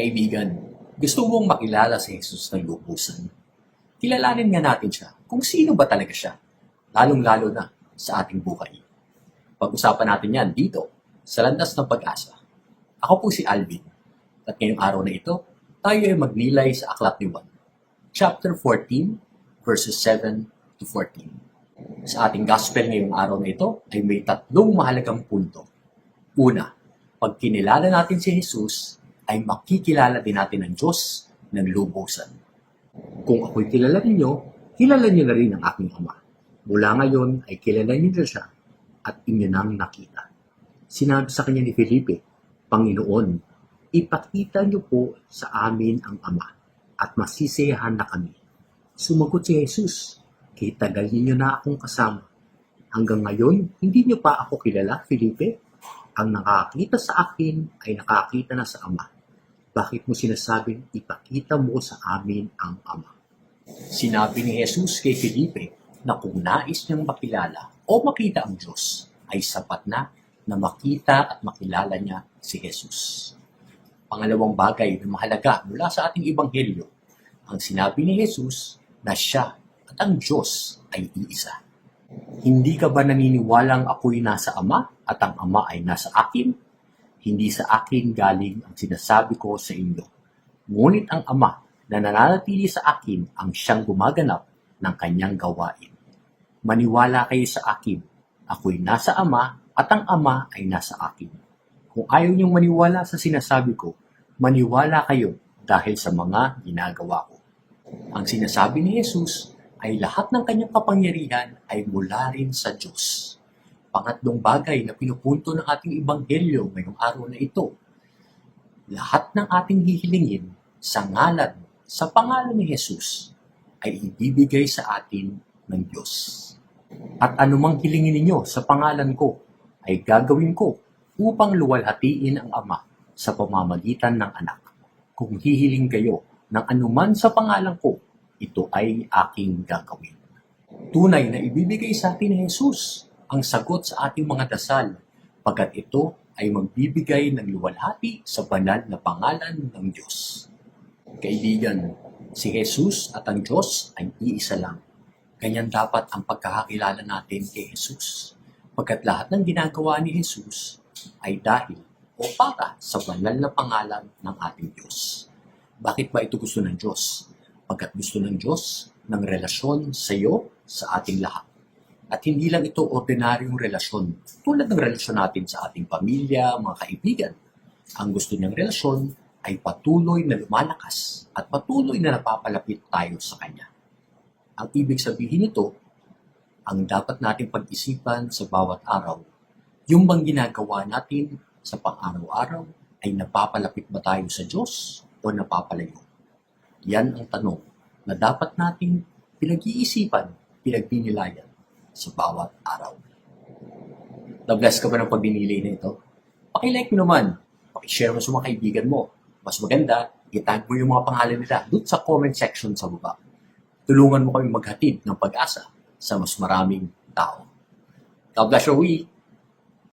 Kaibigan, gusto mong makilala si Jesus ng lubusan? Kilalanin nga natin siya kung sino ba talaga siya, lalong-lalo na sa ating buhay. Pag-usapan natin yan dito, sa Landas ng Pag-asa. Ako po si Alvin, at ngayong araw na ito, tayo ay magnilay sa Aklat ni Juan, chapter 14, verses 7 to 14. Sa ating gospel ngayong araw na ito ay may tatlong mahalagang punto. Una, pag kinilala natin si Jesus, ay makikilala din natin ang Diyos ng lubusan. Kung ako'y kilala ninyo, kilala niyo na rin ang aking Ama. Mula ngayon ay kilala niyo siya at inyo nang nakita. Sinabi sa kanya ni Felipe, Panginoon, ipakita niyo po sa amin ang Ama at masisiyahan na kami. Sumagot si Jesus, kitagal niyo na akong kasama. Hanggang ngayon, hindi niyo pa ako kilala, Felipe? Ang nakakita sa akin ay nakakita na sa Ama. Bakit mo sinasabing ipakita mo sa amin ang Ama? Sinabi ni Jesus kay Felipe na kung nais niyang makilala o makita ang Diyos, ay sapat na na makita at makilala niya si Jesus. Pangalawang bagay na mahalaga mula sa ating Ebanghelyo, ang sinabi ni Jesus na siya at ang Diyos ay iisa. Hindi ka ba naniniwalang ako'y nasa Ama at ang Ama ay nasa akin? Hindi sa akin galing ang sinasabi ko sa inyo. Ngunit ang Ama na nananatili sa akin ang siyang gumaganap ng kanyang gawain. Maniwala kayo sa akin. Ako'y nasa Ama at ang Ama ay nasa akin. Kung ayaw niyong maniwala sa sinasabi ko, maniwala kayo dahil sa mga ginagawa ko. Ang sinasabi ni Jesus ay lahat ng kanyang kapangyarihan ay mula rin sa Diyos. Pangatlong bagay na pinupunto ng ating Ebanghelyo ngayong araw na ito, lahat ng ating hihilingin sa ngalan, sa pangalan ni Jesus, ay ibibigay sa atin ng Diyos. At anumang hilingin ninyo sa pangalan ko, ay gagawin ko upang luwalhatiin ang Ama sa pamamagitan ng anak. Kung hihiling kayo ng anuman sa pangalan ko, ito ay aking gagawin. Tunay na ibibigay sa atin ni Jesus ang sagot sa ating mga dasal, pagkat ito ay magbibigay ng luwalhati sa banal na pangalan ng Diyos. Kaibigan, si Jesus at ang Diyos ay iisa lang. Ganyan dapat ang pagkakakilala natin kay Jesus. Pagkat lahat ng ginagawa ni Jesus ay dahil o para sa banal na pangalan ng ating Diyos. Bakit ba ito gusto ng Diyos? Pagkat gusto ng Diyos ng relasyon sa iyo, sa ating lahat. At hindi lang ito ordinaryong relasyon, tulad ng relasyon natin sa ating pamilya, mga kaibigan. Ang gusto niyang relasyon ay patuloy na lumalakas at patuloy na napapalapit tayo sa Kanya. Ang ibig sabihin nito, ang dapat nating pag-isipan sa bawat araw, yung bang ginagawa natin sa pang-araw-araw ay napapalapit ba tayo sa Diyos o napapalayo? Yan ang tanong na dapat nating pinag-iisipan, pinagbinilayan sa bawat araw. Na-bless ka ba ng pagbinilay na ito? Pakilike mo naman, pakishare mo sa mga kaibigan mo. Mas maganda, itag mo yung mga pangalan nila doon sa comment section sa baba. Tulungan mo kami maghatid ng pag-asa sa mas maraming tao. God bless your week!